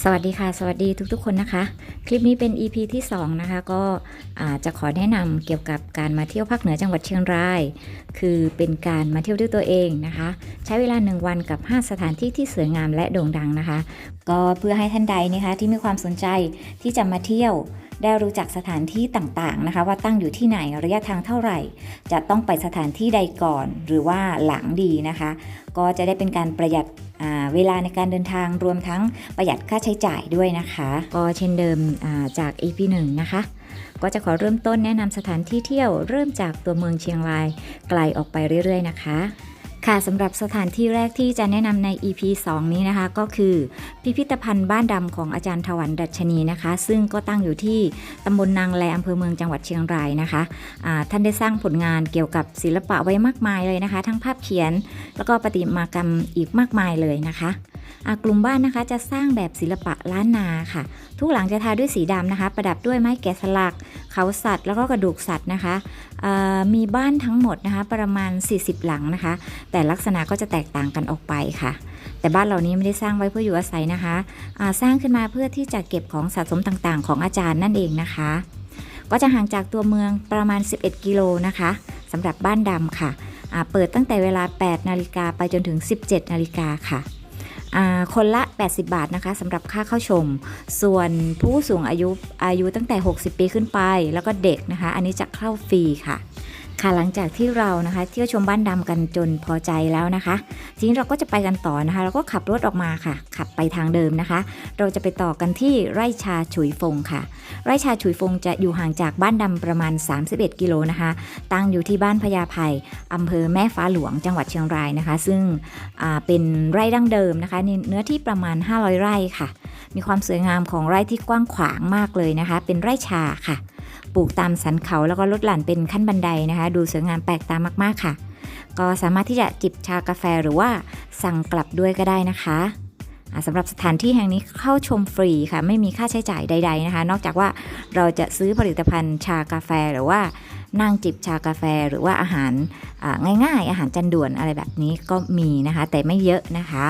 สวัสดีค่ะ สวัสดีทุกๆ คนนะคะ คลิปนี้เป็น EP ที่ 2 นะคะ ก็จะขอแนะนำเกี่ยวกับการมาเที่ยวภาคเหนือจังหวัดเชียงราย คือเป็นการมาเที่ยวด้วยตัวเองนะคะ ใช้เวลา 1 วันกับ 5 สถานที่ที่สวยงามและโด่งดังนะคะก็เพื่อให้ท่านใดนะคะที่มีความสนใจที่จะมาเที่ยว ได้รู้จักสถานที่ต่างๆนะคะ ว่าตั้งอยู่ที่ไหนระยะทางเท่าไหร่ จะต้องไปสถานที่ใดก่อน หรือว่าหลังดีนะคะ ก็จะได้เป็นการประหยัดเวลาในการเดินทางรวมทั้งประหยัดค่าใช้จ่ายด้วยนะคะ ก็เช่นเดิมอ่าจาก EP 1นะคะ ก็จะขอเริ่มต้นแนะนำสถานที่เที่ยวเริ่มจากตัวเมืองเชียงรายไกลออกไปเรื่อย ๆ นะคะ ค่ะสำหรับสถานที่แรกที่จะแนะนำใน EP 2 นี้นะคะ ก็คือ พิพิธภัณฑ์บ้านดำของอาจารย์ถวันดัชนีนะคะ ซึ่งก็ตั้งอยู่ที่ตำบลนางแลอำเภอเมืองจังหวัดเชียงรายนะคะอ่าท่านได้สร้างผลงานเกี่ยวกับศิลปะไว้มากมายเลยนะคะ ทั้งภาพเขียน แล้วก็ประติมากรรมอีกมากมายเลยนะคะกลุ่มบ้านนะคะจะสร้างแบบศิลปะล้านนาค่ะ ทุกหลังจะทาด้วยสีดำนะคะ ประดับด้วยไม้แกะสลัก เขาสัตว์ แล้วก็กระดูกสัตว์นะคะ มีบ้านทั้งหมดนะคะ ประมาณ 40 หลังนะคะ แต่ลักษณะก็จะแตกต่างกันออกไปค่ะ แต่บ้านเหล่านี้ไม่ได้สร้างไว้เพื่ออยู่อาศัยนะคะสร้างขึ้นมาเพื่อที่จะเก็บของสะสมต่างๆ ของอาจารย์นั่นเองนะคะ ก็จะห่างจากตัวเมืองประมาณ 11 กิโลนะคะสำหรับบ้านดำค่ะเปิดตั้งแต่เวลา 8 นาฬิกาไปจนถึง 17 นาฬิกาค่ะ คนละ 80 บาทนะคะสำหรับค่าเข้าชม ส่วนผู้สูงอายุอายุตั้งแต่ 60 ปีขึ้นไป แล้วก็เด็กนะคะ อันนี้จะเข้าฟรีค่ะ ค่ะหลังจากที่เรานะคะเที่ยวชมบ้านดำกันจนพอใจแล้วนะคะทีนี้เราก็จะไปกันต่อนะคะ เราก็ขับรถออกมาค่ะ ขับไปทางเดิมนะคะ เราจะไปต่อกันที่ไร่ชาฉุยฟงค่ะ ไร่ชาฉุยฟงจะอยู่ห่างจากบ้านดำประมาณ 31 กิโลนะคะ ตั้งอยู่ที่บ้านพญาไพอำเภอแม่ฟ้าหลวงจังหวัดเชียงรายนะคะ ซึ่งเป็นไร่ดั้งเดิมนะคะเนื้อที่ประมาณ 500 ไร่ค่ะ มีความสวยงามของไร่ที่กว้างขวางมากเลยนะคะ เป็นไร่ชาค่ะ ปลูกตามสันเขาแล้วก็ลดหลั่นเป็นขั้นบันไดนะคะ ดูสวยงามแปลกตามากๆค่ะ ก็สามารถที่จะจิบชากาแฟหรือว่าสั่งกลับด้วยก็ได้นะคะสำหรับสถานที่แห่งนี้เข้าชมฟรีค่ะ ไม่มีค่าใช้จ่ายใด ๆนะคะ นอกจากว่าเราจะซื้อผลิตภัณฑ์ชากาแฟหรือว่านั่งจิบชากาแฟหรือว่าอาหารง่ายๆ อาหารจันด่วนอะไรแบบนี้ก็มีนะคะ แต่ไม่เยอะนะคะ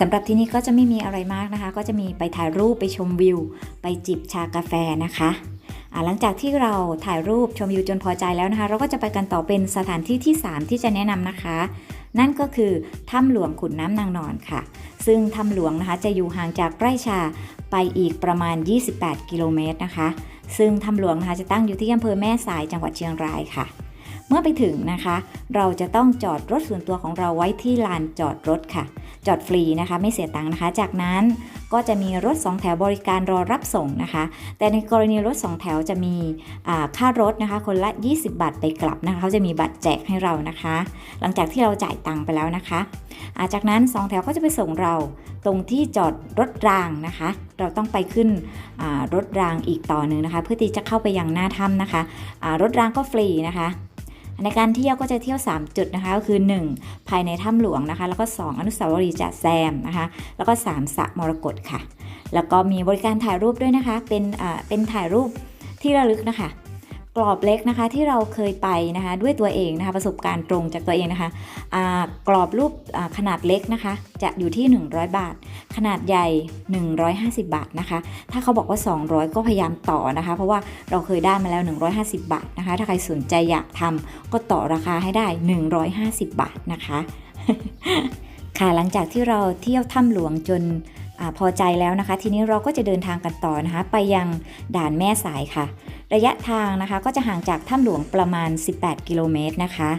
สำหรับที่นี่ก็จะไม่มีอะไรมากนะคะ ก็จะมีไปถ่ายรูปไปชมวิว ไปจิบชากาแฟนะคะ หลังจากที่เราถ่ายรูปชมวิวจนพอใจแล้วนะคะ เราก็จะไปกันต่อเป็นสถานที่ที่ 3 ที่จะแนะนำนะคะ นั่นก็คือถ้ำหลวงขุนน้ำนางนอนค่ะ ซึ่งถ้ำหลวงนะคะจะอยู่ห่างจากไร่ชาไปอีกประมาณ 28 กิโลเมตรนะคะ ซึ่งถ้ำหลวงนะคะจะตั้งอยู่ที่อำเภอแม่สายจังหวัดเชียงรายค่ะ มื่อไปถึงนะคะ เราจะต้องจอดรถส่วนตัวของเราไว้ที่ลานจอดรถค่ะ จอดฟรีนะคะไม่เสียตังค์นะคะ จากนั้นก็จะมีรถ 2 แถวบริการรอรับส่งนะคะ แต่ในกรณีรถ 2 แถวจะมีค่ารถนะคะ คนละ 20 บาทไปกลับนะคะเขาจะมีบัตรแจกให้เรานะคะ หลังจากที่เราจ่ายตังค์ไปแล้วนะคะาจากนั้น 2 แถวก็จะไปส่งเราตรงที่จอดรถรางนะคะ เราต้องไปขึ้นรถรางอีกต่อหนึ่งนะคะ เพื่อที่จะเข้าไปยังหน้าถ้ำนะคะรถรางก็ฟรีนะคะ ในการเที่ยวก็จะเที่ยว 3 จุดนะคะก็คือ 1 ภายในถ้ำหลวงนะคะ แล้วก็ 2 อนุสาวรีย์จ่าแซมนะคะ แล้วก็ 3สระมรกตค่ะ แล้วก็มีบริการถ่ายรูปด้วยนะคะ เป็นอ่าเป็นถ่ายรูปที่ระลึกนะคะ กรอบเล็กนะคะที่เราเคยไปนะคะด้วยตัวเองนะคะประสบการณ์ตรงจากตัวเองนะคะกรอบรูปขนาดเล็กนะคะ จะอยู่ที่ 100 บาท ขนาดใหญ่ 150 บาทนะคะ ถ้าเขาบอกว่า 200 ก็พยายามต่อนะคะ เพราะว่าเราเคยได้มาแล้ว 150 บาทนะคะ ถ้าใครสนใจอยากทำก็ต่อราคาให้ได้ 150 บาทนะคะค่ะหลังจากที่เราเที่ยวถ้ำหลวงจนอพอใจแล้วนะคะ ทีนี้เราก็จะเดินทางกันต่อนะคะ ไปยังด่านแม่สายค่ะ ระยะทางนะคะก็จะห่างจากถ้ำหลวงประมาณ 18 กิโลเมตรนะคะ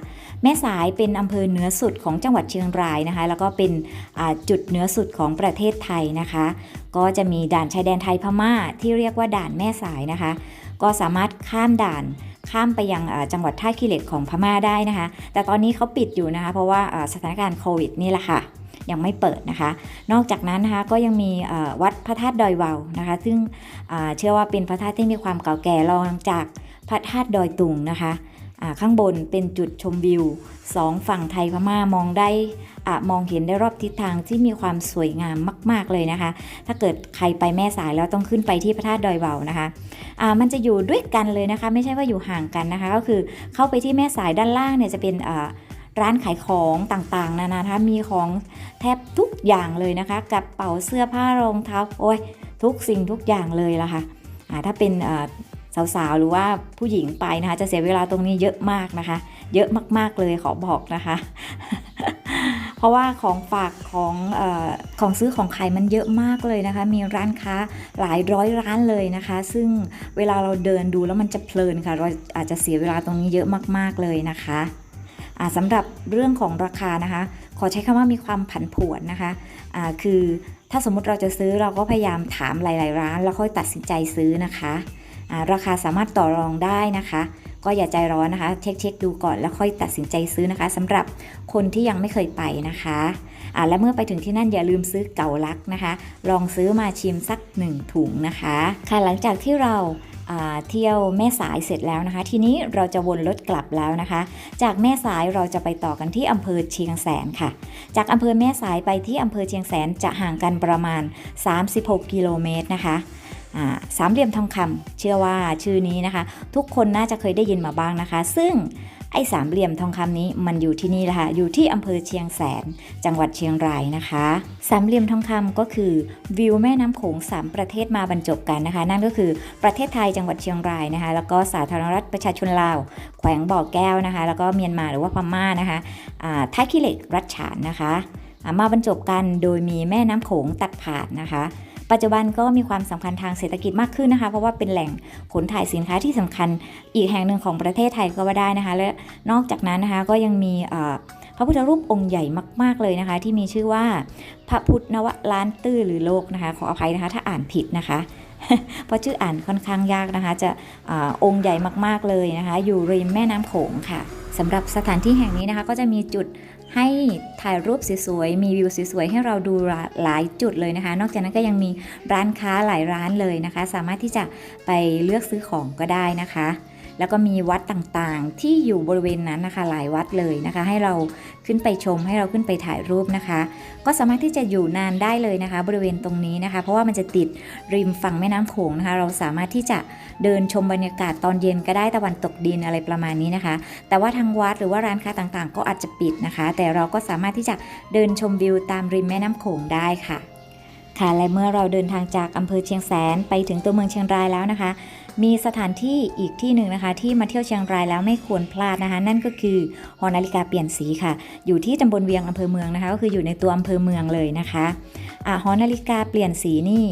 แม่สายเป็นอำเภอเหนือสุดของจังหวัดเชียงรายนะคะ แล้วก็เป็นจุดเหนือสุดของประเทศไทยนะคะ ก็จะมีด่านชายแดนไทยพม่าที่เรียกว่าด่านแม่สายนะคะ ก็สามารถข้ามด่านข้ามไปยังจังหวัดท่าขี้เหล็กของพม่าได้นะคะ แต่ตอนนี้เขาปิดอยู่นะคะ เพราะว่าสถานการณ์โควิดนี่แหละค่ะ ยังไม่เปิดนะคะ นอกจากนั้นนะคะก็ยังมีวัดพระธาตุดอยวาวนะคะ ซึ่งเชื่อว่าเป็นพระธาตุที่มีความเก่าแก่รองจากพระธาตุดอยตุงนะคะข้างบนเป็นจุดชมวิวสองฝั่งไทยพม่ามองได้อะมองเห็นได้รอบทิศทางที่มีความสวยงามมาก ๆเลยนะคะ ถ้าเกิดใครไปแม่สายแล้วต้องขึ้นไปที่พระธาตุดอยวาวนะคะอ่ามันจะอยู่ด้วยกันเลยนะคะ ไม่ใช่ว่าอยู่ห่างกันนะคะ ก็คือเข้าไปที่แม่สายด้านล่างเนี่ยจะเป็นอ่า ร้านขายของต่างๆ นานานะคะมีของแทบทุกอย่างเลยนะคะกระเป๋าเสื้อผ้ารองเท้าโอ้ยทุกสิ่งทุกอย่างเลยละค่ะอ่าถ้าเป็นสาวๆ หรือว่าผู้หญิงไปนะคะจะเสียเวลาตรงนี้เยอะมากนะคะ เยอะมากๆเลยขอบอกนะคะ เพราะว่าของฝากของอของซื้อของขายมันเยอะมากเลยนะคะ มีร้านค้าหลายร้อยร้านเลยนะคะ ซึ่งเวลาเราเดินดูแล้วมันจะเพลินค่ะ เราอาจจะเสียเวลาตรงนี้เยอะมากๆเลยนะคะ สำหรับเรื่องของราคานะคะ ขอใช้คำว่ามีความผันผวนนะคะอ่าคือถ้าสมมติเราจะซื้อเราก็พยายามถามหลาย ๆ ร้าน แล้วค่อยตัดสินใจซื้อนะคะราคาสามารถต่อรองได้นะคะ ก็อย่าใจร้อนนะคะ เช็คเช็คดูก่อนแล้วค่อยตัดสินใจซื้อนะคะสำหรับคนที่ยังไม่เคยไปนะคะอ่าและเมื่อไปถึงที่นั่นอย่าลืมซื้อเก่าลักนะคะ ลองซื้อมาชิมสักหนึ่งถุงนะคะ ค่ะหลังจากที่เรา เที่ยวแม่สายเสร็จแล้วนะคะ ทีนี้เราจะวนรถกลับแล้วนะคะ จากแม่สายเราจะไปต่อกันที่อำเภอเชียงแสนค่ะ จากอำเภอแม่สายไปที่อำเภอเชียงแสนจะห่างกันประมาณ 36 กิโลเมตรนะคะสามเหลี่ยมทองคำเชื่อว่าชื่อนี้นะคะ ทุกคนน่าจะเคยได้ยินมาบ้างนะคะ ซึ่ง ไอ้สามเหลี่ยมทองคำนี้มันอยู่ที่นี่แหละค่ะ อยู่ที่อำเภอเชียงแสน จังหวัดเชียงรายนะคะ สามเหลี่ยมทองคำก็คือวิวแม่น้ำโขงสามประเทศมาบรรจบกันนะคะ นั่นก็คือประเทศไทยจังหวัดเชียงรายนะคะ แล้วก็สาธารณรัฐประชาชนลาว แขวงบ่อแก้วนะคะ แล้วก็เมียนมาหรือว่าพม่านะคะอ่าท่าขี้เหล็กรัชฉานนะคะ มาบรรจบกันโดยมีแม่น้ำโขงตัดผ่านนะคะ ปัจจุบันก็มีความสำคัญทางเศรษฐกิจมากขึ้นนะคะ เพราะว่าเป็นแหล่งขนถ่ายสินค้าที่สำคัญอีกแห่งหนึ่งของประเทศไทยก็ว่าได้นะคะ และนอกจากนั้นนะคะก็ยังมีพระพุทธรูปองค์ใหญ่มาก ๆ เลยนะคะ ที่มีชื่อว่าพระพุทธนวล้านตื้อหรือโลกนะคะ ขออภัยนะคะถ้าอ่านผิดนะคะเพราะชื่ออ่านค่อนข้างยากนะคะ จะอองค์ใหญ่มากๆเลยนะคะ อยู่ริมแม่น้ำโขงค่ะสำหรับสถานที่แห่งนี้นะคะ ก็จะมีจุด ให้ถ่ายรูปสวยๆ มีวิวสวยๆ ให้เราดูหลายจุดเลยนะคะ นอกจากนั้นก็ยังมีร้านค้าหลายร้านเลยนะคะ สามารถที่จะไปเลือกซื้อของก็ได้นะคะ แล้วก็มีวัดต่างๆ ที่อยู่บริเวณนั้นนะคะหลายวัดเลยนะคะ ให้เราขึ้นไปชมให้เราขึ้นไปถ่ายรูปนะคะ ก็สามารถที่จะอยู่นานได้เลยนะคะ บริเวณตรงนี้นะคะ เพราะว่ามันจะติดริมฝั่งแม่น้ำโขงนะคะ เราสามารถที่จะเดินชมบรรยากาศตอนเย็นก็ได้ตะวันตกดินอะไรประมาณนี้นะคะ แต่ว่าทางวัดหรือว่าร้านค้าต่างๆ ก็อาจจะปิดนะคะ แต่เราก็สามารถที่จะเดินชมวิวตามริมแม่น้ำโขงได้ค่ะค่ะและเมื่อเราเดินทางจากอำเภอเชียงแสนไปถึงตัวเมืองเชียงรายแล้วนะคะ มีสถานที่อีกที่หนึ่งนะคะ ที่มาเที่ยวเชียงรายแล้วไม่ควรพลาดนะคะ นั่นก็คือหอนาฬิกาเปลี่ยนสีค่ะ อยู่ที่ตำบลเวียงอำเภอเมืองนะคะ ก็คืออยู่ในตัวอำเภอเมืองเลยนะคะอ่าหอนาฬิกาเปลี่ยนสีนี่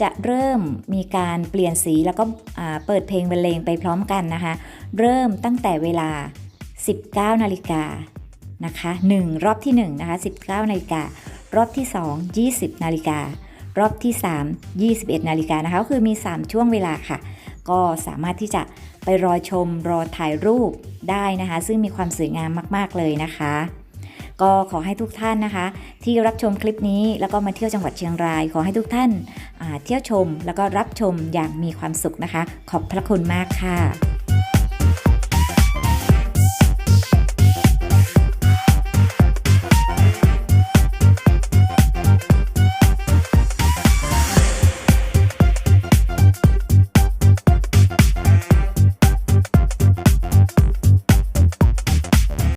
จะเริ่มมีการเปลี่ยนสีแล้วก็เปิดเพลงบรรเลงไปพร้อมกันนะคะ เริ่มตั้งแต่เวลา 19 นาฬิกานะคะ1รอบที่ 1 นะคะ 19 นาฬิกา รอบที่ 2 20 นาฬิกา รอบที่ 3 21 นาฬิกานะคะก็คือมี 3 ช่วงเวลาค่ะ ก็สามารถที่จะไปรอชมรอถ่ายรูปได้นะคะ ซึ่งมีความสวยงามมาก ๆ เลยนะคะ ก็ขอให้ทุกท่านนะคะ ที่รับชมคลิปนี้แล้วก็มาเที่ยวจังหวัดเชียงราย ขอให้ทุกท่านาเที่ยวชมแล้วก็รับชมอย่างมีความสุขนะคะ ขอบพระคุณมากค่ะ